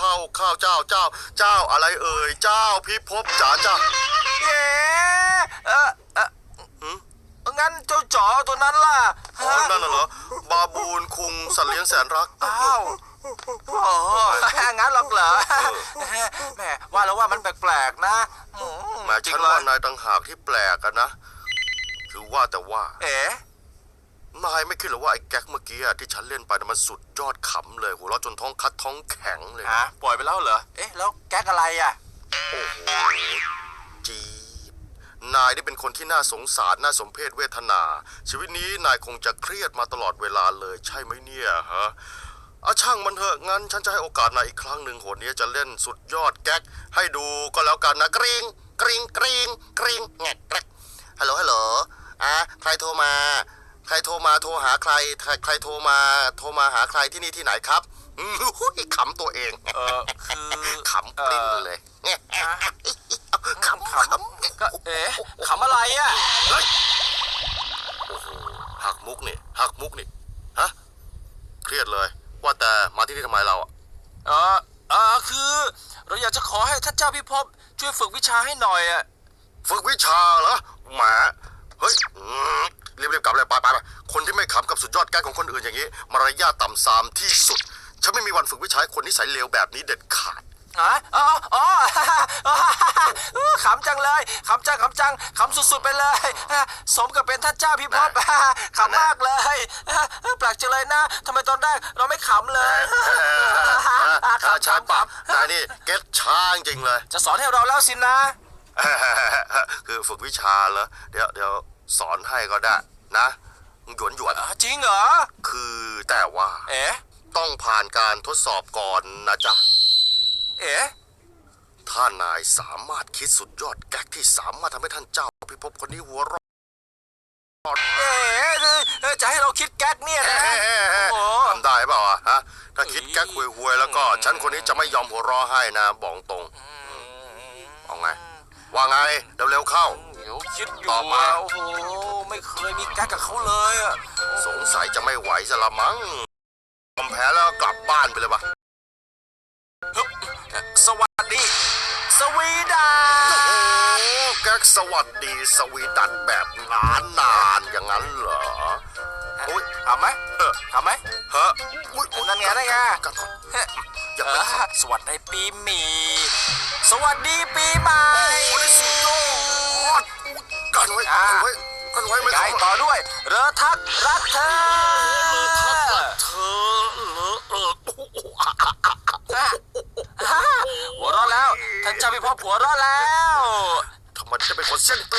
ข้าวข้าวเจ้าเจ้า เจ้าอะไรเอ่ย เจ้าพิภพจ๋าจ้าเย้เออเออหืมงั้นเจ้าจ๋อตัวนั้นล่ะอ๋อนั่นน่ะเหรอบาบูนคุงสัตว์เลี้ยงแสนรัก อ้าวโอ้งั้นหรอกเหรอแหมว่าแล้วว่ามันแปลกๆนะอืแหมจริฉังนเลว่ายนายต่างหากที่แปลกกันนะ คือว่าแต่ว่า เอ๋ นายไม่คิดหรอว่าไอ้แก๊กเมื่อกี้อะที่ฉันเล่นไปน่ะมันสุดยอดขำเลยหัวเราะจนท้องคัดท้องแข็งเลยฮะปล่อยไปแล้วเหรอ เอ๊ะ แล้วแก๊กอะไรอะ โอ้โหจีดนายนี่เป็นคนที่น่าสงสารน่าสมเพชเวทนา ชีวิตนี้นายคงจะเครียดมาตลอดเวลาเลยใช่ไหมเนี่ยฮะอาช่างมันเถอะงั้นฉันจะให้โอกาสนายอีกครั้งหนึ่งหนนี้จะเล่นสุดยอดแก๊กให้ดูก็แล้วกันนะกริงกริงกริงกริงแงกแกรกฮัลโหลฮัลโหลอะใครโทรมา ใครโทรมาโทรหาใคร ใครใครโทรมาโทรมาหาใครที่นี่ที่ไหนครับอืมขำตัวเองเออคือขำปลิ้นเลยขำขำก็เอ๊ะขำอะไรอะเฮ้ยโอ้โหหักมุกนี่หักมุกนี่ฮะเครียดเลย ว่าแต่มาที่นี่ทำไมเราอะเออเออคือเราอยากจะขอให้ท่านเจ้าพิภพช่วยฝึกวิชาให้หน่อยอะฝึกวิชาเหรอแหมเฮ้ยอืมรีบๆกลับเลยไปไปไปคนที่ไม่ขำกับสุดย อดแก้ของคนอื่นอย่างนี้มารยาทต่ำซามที่สุด ฉันไม่มีวันฝึกวิชาให้คนนิสัยเลวแบบนี้เด็ดขาด ฮะอ๋ออ๋อขำจังเลยขำจังขำจังขำสุดๆไปเลย สมกับเป็นท่านเจ้าพิภพขำมากเลยแปลกจังเลยนะทำไมตอนแรกเราไม่ขำเลยขำช้าขำปับขำนายนี่เก็ตช้าจริงๆเลย จะสอนให้เราแล้วสินะ คือฝึกวิชาเหรอเดี๋ยวเดี๋ยวสอนให้ก็ได้นะ หยวนหยวนอะจริงเหรอๆคือแต่ว่า เอ๋ต้องผ่านการทดสอบก่อนนะจ๊ะ เอ๋ถ้านายสามารถคิดสุดยอดแก๊กที่สามารถทำให้ท่านเจ้าพิภพคนนี้หัวเราะเอ๋เอ่อจะให้เราคิดแก๊กเนี่ยนะโอ้ทำได้เปล่าอะฮะ ถ้าคิดแก๊กหวยๆแล้วก็ ฉันคนนี้จะไม่ยอมหัวเราะให้นะบอกตรงเอาไง ว่าไง เร็วๆเข้า เดี๋ยวคิดอยู่ต่อมาโอ้โห ไม่เคยมีแก๊กกับเขาเลยอะสงสัยจะไม่ไหวซะละมั้งยอมแพ้แล้วก็กลับบ้านไปเลยปะฮึบสวัสดี สวีดาโอ้แก๊กสวัสดีสวีดันแบบนานนานๆอย่างนั้นเหรอโอ้ยทำไหมเฮ้อทำไหมเฮ้ออุ๊ยนั่นไงนั่นไงกัดก่อนเฮ้ยอย่าเอไปอขับสวัสดีปีหมี สวัสดีปีใหม่ ไว้ไม่ไกเข้าต่อด้วย เรือทักรักเธอเธอเลอะเออหัวเร้อแล้วท่านเจ้าพี่พ่อหัวเร้อแล้ว ทำไมจะเป็นคนเส้นตื้น